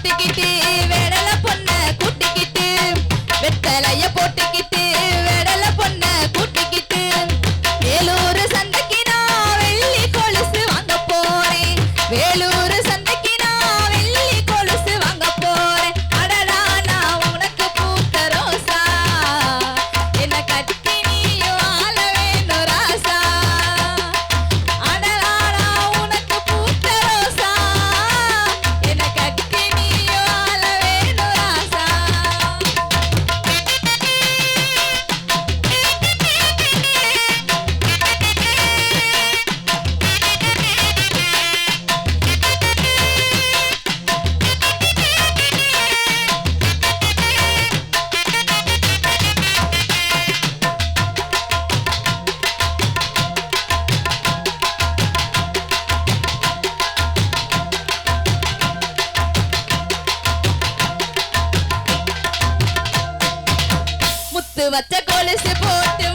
போட்டுக்கிட்டு வேடல பொண்ண கூட்டிக்கிட்டு வெத்தலைய போட்டு வச்ச கொலுசு போட்டு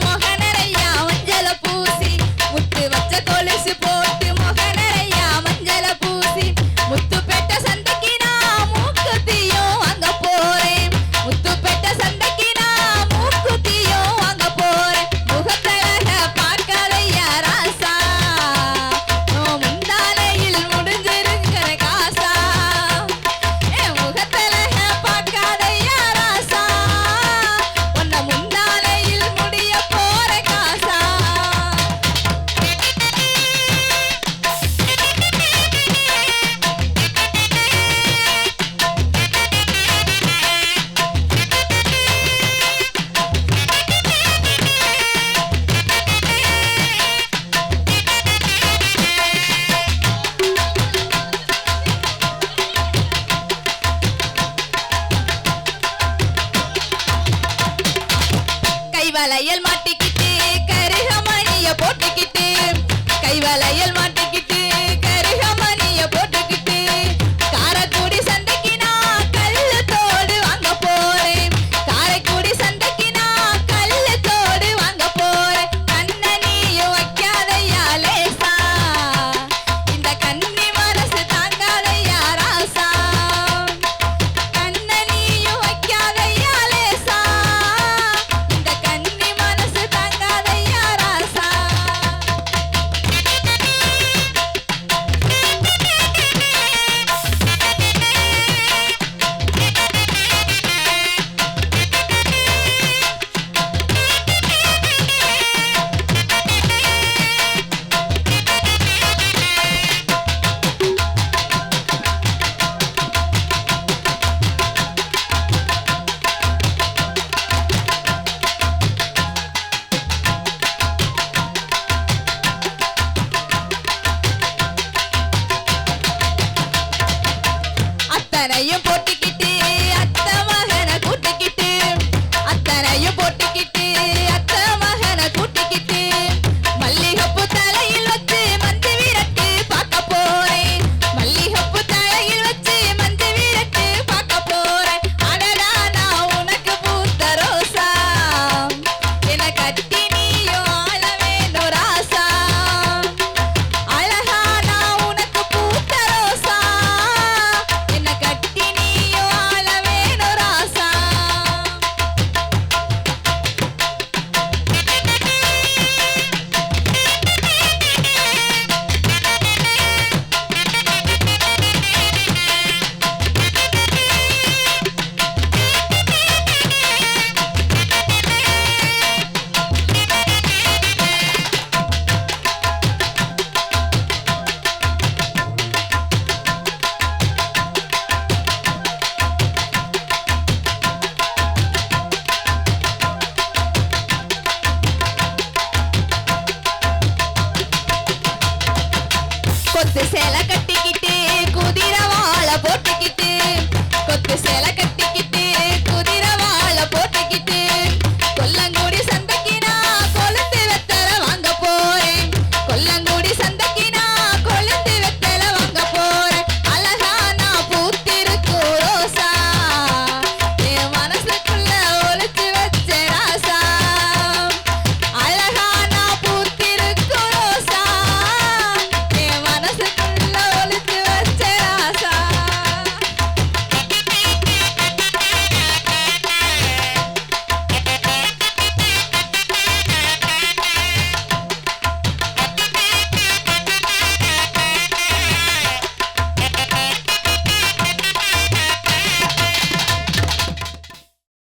வளையல் மாட்டு yeah. கொத்து சேலை கட்டிக்கிட்டு குதிரை வாழை போட்டுக்கிட்டு கொத்து சேலை கட்டி